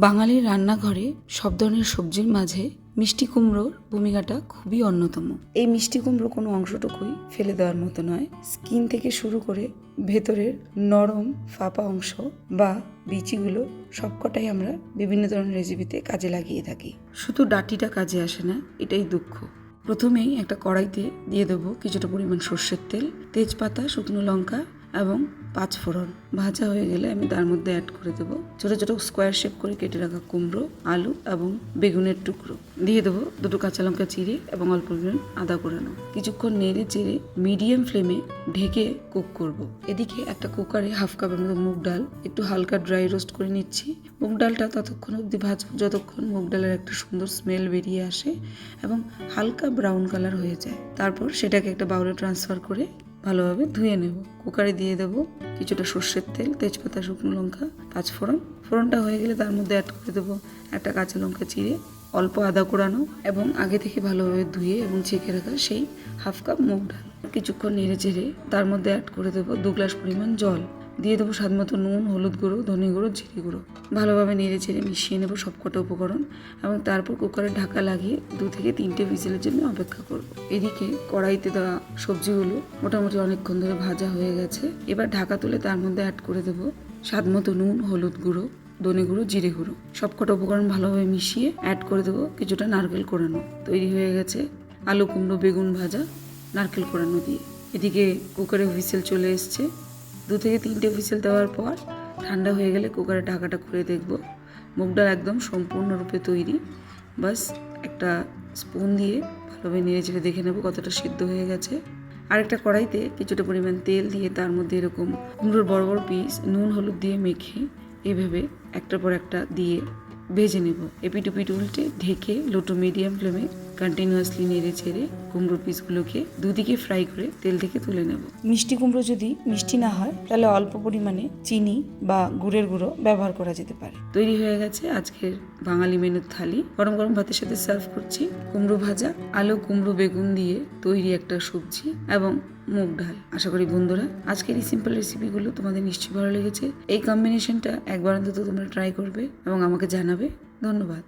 বাঙালির রান্নাঘরে সব ধরনের সবজির মাঝে মিষ্টি কুমড়োর ভূমিকাটা খুবই অন্যতম। এই মিষ্টি কুমড়ো কোনো অংশটুকুই ফেলে দেওয়ার মতো নয়। স্কিন থেকে শুরু করে ভেতরের নরম ফাঁপা অংশ বা বিচিগুলো সবকটাই আমরা বিভিন্ন ধরনের রেসিপিতে কাজে লাগিয়ে থাকি। শুধু ডাটিটা কাজে আসে না এটাই দুঃখ। প্রথমেই একটা কড়াইতে দিয়ে দেবো কিছুটা পরিমাণ সর্ষের তেল তেজপাতা শুকনো লঙ্কা এবং পাঁচ ফোড়ন। ভাজা হয়ে গেলে আমি তার মধ্যে অ্যাড করে দেবো ছোটো ছোটো স্কোয়ার শেপ করে কেটে রাখা কুমড়ো, আলু এবং বেগুনের টুকরো। দিয়ে দেবো দুটো কাঁচা লঙ্কা চিড়ে এবং অল্প পরিমাণ আদা কোরানো। কিছুক্ষণ নেড়ে চেড়ে মিডিয়াম ফ্লেমে ঢেকে কুক করব। এদিকে একটা কুকারে হাফ কাপের মতো মুগ ডাল, একটু হালকা ড্রাই রোস্ট করে নিচ্ছি। মুগ ডালটা ততক্ষণ অবধি ভাজবো যতক্ষণ মুগ ডালের একটা সুন্দর স্মেল বেরিয়ে আসে এবং হালকা ব্রাউন কালার হয়ে যায়। তারপর সেটাকে একটা বাউলে ট্রান্সফার করে ভালোভাবে ধুয়ে নেব। কুকারে দিয়ে দেব কিছুটা সর্ষের তেল, তেজপাতা, শুকনো লঙ্কা, পাঁচ ফোড়ন। ফোড়নটা হয়ে গেলে তার মধ্যে অ্যাড করে দেবো একটা কাঁচা লঙ্কা চিড়ে, অল্প আদা কোড়ানো এবং আগে থেকে ভালোভাবে ধুয়ে এবং ছেঁকে রাখা সেই হাফ কাপ মুগ ডাল। কিছুক্ষণ নেড়ে চেড়ে তার মধ্যে অ্যাড করে দেবো দু গ্লাস পরিমাণ জল। দিয়ে দেবো স্বাদ মতো নুন, হলুদ গুঁড়ো, ধনে গুঁড়ো, জিরে গুঁড়ো। ভালোভাবে নেড়ে চেড়ে মিশিয়ে নেব সবকটা উপকরণ এবং তারপর কুকারে ঢাকা লাগিয়ে দু থেকে তিনটে হুইসেলের জন্য অপেক্ষা করব। এদিকে কড়াইতে দেওয়া সবজিগুলো মোটামুটি অনেকক্ষণ ধরে ভাজা হয়ে গেছে। এবার ঢাকা তুলে তার মধ্যে অ্যাড করে দেবো স্বাদ মতো নুন, হলুদ গুঁড়ো, ধনে গুঁড়ো, জিরে গুঁড়ো। সবকটা উপকরণ ভালোভাবে মিশিয়ে অ্যাড করে দেবো কিছুটা নারকেল কোরানো। তৈরি হয়ে গেছে আলু কুমড়ো বেগুন ভাজা নারকেল কোরানো দিয়ে। এদিকে কুকারে হুইসেল চলে এসছে। দু থেকে তিনটে হুইসেল দেওয়ার পর ঠান্ডা হয়ে গেলে কুকারে ঢাকাটা খুলে দেখব। মুগ ডাল একদম সম্পূর্ণরূপে তৈরি। বাস একটা স্পুন দিয়ে ভালোভাবে নেড়ে চেড়ে দেখে নেব কতটা সিদ্ধ হয়ে গেছে। আরেকটা কড়াইতে কিছুটা পরিমাণ তেল দিয়ে তার মধ্যে এরকম কুমড়োর বড় বড় পিস নুন, হলুদ দিয়ে মেখে এভাবে একটার পর একটা দিয়ে ভেজে নেব। এপিট উপিট উল্টে ঢেকে লো টু মিডিয়াম ফ্লেমে কন্টিনিউয়াসলি নেড়ে ছেড়ে কুমড়ো পিসগুলোকে দুদিকে ফ্রাই করে তেল থেকে তুলে নেব। মিষ্টি কুমড়ো যদি মিষ্টি না হয় তাহলে অল্প পরিমাণে চিনি বা গুড়ের গুঁড়ো ব্যবহার করা যেতে পারে। তৈরি হয়ে গেছে আজকের বাঙালি মেনুর থালি। গরম গরম ভাতের সাথে সার্ভ করছি কুমড়ো ভাজা আলু কুমড়ো বেগুন দিয়ে তৈরি একটা সবজি এবং মুগ ডাল। আশা করি বন্ধুরা আজকের এই সিম্পল রেসিপিগুলো তোমাদের নিশ্চয়ই ভালো লেগেছে। এই কম্বিনেশনটা একবার অন্তত তোমরা ট্রাই করবে এবং আমাকে জানাবে। ধন্যবাদ।